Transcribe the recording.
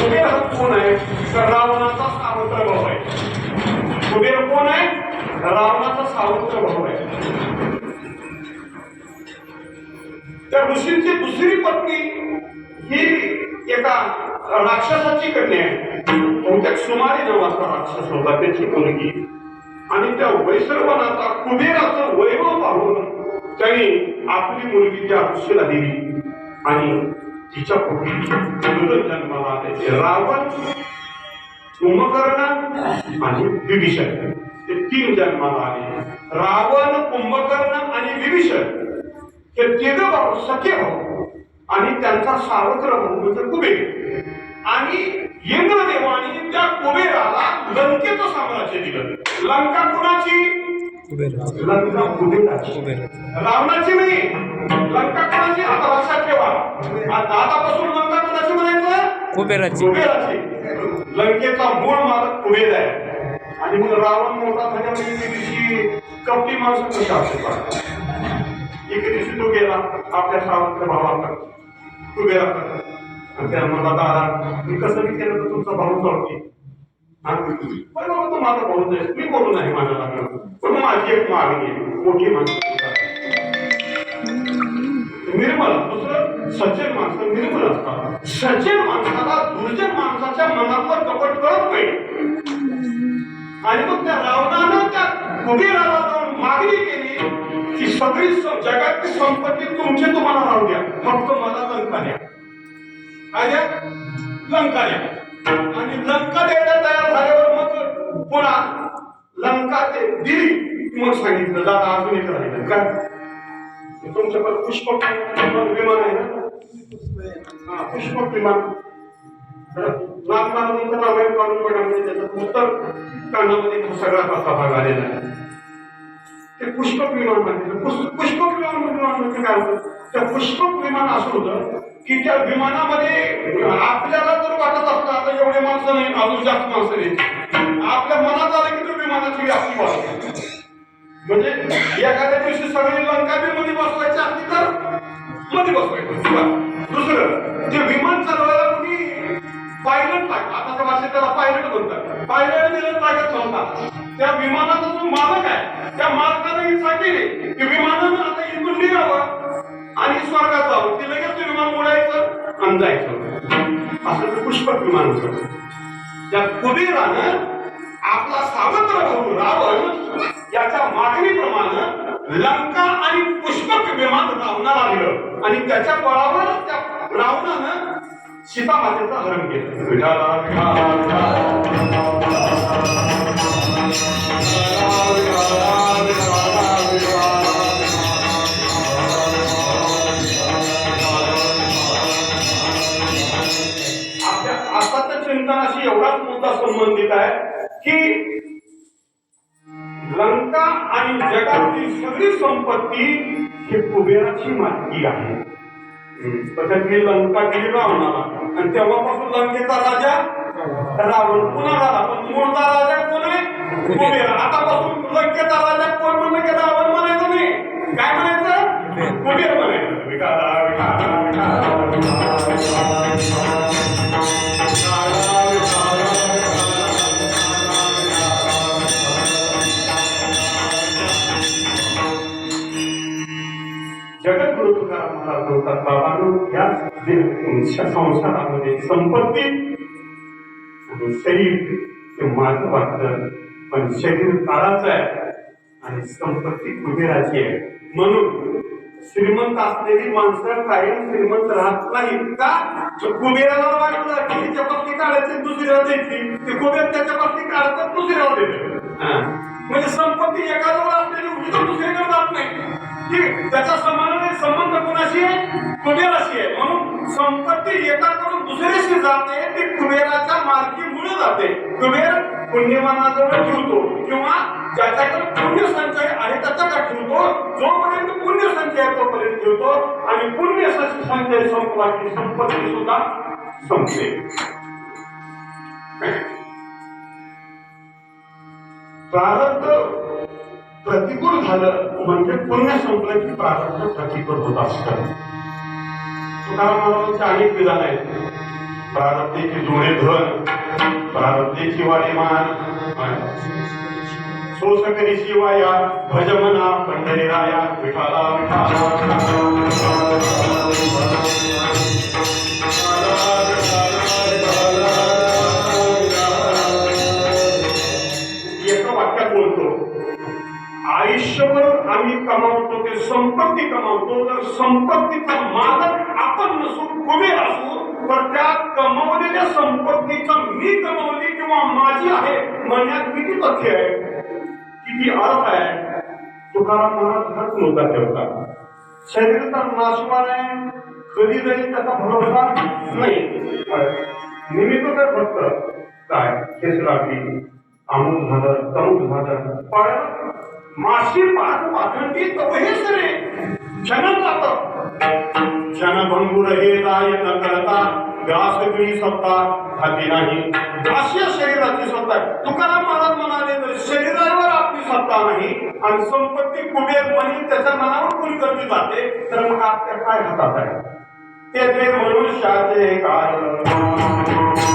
कुबेर हा कोण आहे? तर रावणाचा सावत्र भाऊ आहे कुबेर कोण आहे? रावणाचा सावत्र भाऊ आहे. त्या ऋषींची दुसरी पत्नी ही एका राक्षसाची कन्या आहे. बहुतेक सुमारी नावाचा राक्षस होता त्याची मुलगी. आणि त्या वैश्रवनाचा कुबेराचं वैभव पाहून त्यांनी आपली मुलगी त्या ऋषीला दिली. आणि तिच्या पोटी मुलं जन्माला आले? रावण कुंभकर्ण आणि विभीषण. ते तीन जन्माला आले. रावण कुंभकर्ण आणि विभीषण. हे तिघ भाऊ सखे भाऊ. आणि त्यांचा सावत्र भाऊ म्हणजे कुबेर. आणि इंद्रदेवाने त्या कुबेराला लंकेचं साम्राज्य दिलं. लंका कुणाची? लंका कुबेराची. कुबेर रावणाची नाही. लंका आता लक्षात ठेवा. आता आतापासून लंका कोणाची म्हणायचं? कुबेराची. कुबेराची. लंकेचा मूळ मालक कुबेर आहे. आणि मग रावण मोठा झाल्यामुळे दिवशी कपटी माणसं कशी एके दिवशी तो गेला आपल्या सावंत भावाकडे. कुबेराकडे. आणि त्याला म्हणला दादा मी कसं मी केलं तर तुमचा भाऊ चालते. पण बाबा तो माझा भाऊ आहे मी बोलू नाही माझ्या लग्न पण माझी एक मागणी आहे. मोठी माणसं निर्मल दुसरं सज्जन माणसं निर्मल असतात. सज्जन माणसाला दुर्जन माणसाच्या मनातलं कपट कळत नाही. आणि मग त्या रावणानं त्या कुबेराला जाऊन मागणी केली की सगळी जगातली संपत्ती तुमची तुम्हाला राहू द्या. फक्त मला लंका द्या. काय द्या? लंका द्या. आणि लंका द्यायला तयार झाल्यावर मग पुन्हा लंका ते दिली मग सांगितलं दादा अजून एक राहिलं. काय? तुमच्याकडे पुष्पक विमान आहे ना? हा पुष्पक विमान. नागमानंतर रामायण काढून बघा म्हणजे त्याचा उत्तर कानामध्ये सगळा असा भाग आलेला आहे. ते पुष्पक विमान म्हणजे पुष्प- पुष्पक विमान विमान म्हणजे काय होतं? त्या पुष्पक विमान असं होतं की त्या विमानामध्ये आपल्याला जर वाटत असतं आता एवढे माणसं नाही अजून जास्त माणसं नाही. आपल्या मनात आलं की तो विमानाची व्याप्ती वाढते. म्हणजे एखाद्या दिवशी सगळी लंका बी मध्ये बसवायची असली तर मध्ये बसवायचं किंवा दुसरं जे विमान चालवायला कुणी पायलट लागला आताच्या भाषेत त्याला पायलट म्हणतात. पायलट दिलं लागत नव्हता त्या विमानाचा जो मालक आहे त्या मालकाने इच्छा केली की विमानानं आता इथून निघावं आणि स्वर्गात जावं. ते लगेच ते विमान उडायचं आणि जायचं. असं ते पुष्पक विमान होतं. त्या कुबेरानं आपला सावत्र भाऊ रावण याच्या मागणीप्रमाणे लंका आणि पुष्पक विमान रावणाला दिलं आणि त्याच्या बळावर त्या रावणानं सीतामातेचं हरण केलं. लंका आणि जगातील सगळी संपत्ती ही कुबेराची मालकी आहे. लंका गेली रावणाला आणि तेव्हापासून लंकेचा राजा रावण पुन्हा झाला. पण मूळचा राजा कोण आहे? कुबेर. आतापासून लंकेचा राजा जगद्गुरु तुकाराम महाराज बोलतात बाबांनो या संसारामध्ये संपत्ती आणि शरीर हे माझं वाटतं. पण शरीर काळाचं आहे आणि संपत्ती कुबेराची आहे. म्हणून श्रीमंत असलेली माणसं कायम श्रीमंत राहत नाहीत का? कुबेराला वाटलं की तिच्या पत्नी काढायची दुसऱ्याला द्यायची ते कुबेर त्याच्या पत्नी काढतात दुसऱ्याला देते म्हणजे संपत्ती एकाजवळ असलेली होती तर दुसरीकडे जात नाही. की त्याचा ती एकाकडून दुसऱ्याशी जाते ती कुबेराच्या मालकीमुळे जाते. कुबेर पुण्यमानाजवळ ठेवतो किंवा ज्याच्याकडे पुण्य संचय आहे त्याच्याकडे ठेवतो. जोपर्यंत पुण्य संचय तोपर्यंत ठेवतो आणि पुण्य संचय संपला की संपत्ती सुद्धा संपते. प्रारब्ध प्रतिकूल झालं म्हणजे पुण्य संपलं की प्रारब्ध प्रतिकूल होत असतं. तुकाराम महाराजांचे अनेक विधान आहेत. प्रारब्धीची जुने धन प्रारब्धीची वाडी मान सोस करी शिवाया भजमना पंढरीराया विठाला विठाला. आयुष्यभर आम्ही कमावतो ते संपत्ती कमावतो. तर संपत्तीचा मालक आपण नसून कुबेर असू तर त्या कमावलेल्या संपत्तीचं मी कमावली किंवा माझी आहे म्हणण्यात किती तथ्य आहे? किती अर्थ आहे? तुकाराम महाराज हाच मुद्दा ठेवतात. शरीर तर नाशवान आहे कधी जाईल त्याचा भरोसा नाही. निमित्त तर फक्त काय? केस लागली अमुक झालं तमुक झालं पण माशी पाच पाखंडी तवहेच रे क्षण जात. जनभंगुर हे राय न करता ग्रास सगळी सत्ता हाती नाही. अशा शरीराची सत्ता आहे. तुकाराम महाराज म्हणाले तर शरीरावर आपली सत्ता नाही आणि संपत्ती कुबेर बनी त्याच्या मनावर कोणी करली जाते तर मग आपल्या काय हातात आहे? ते ते मनुष्याचे काय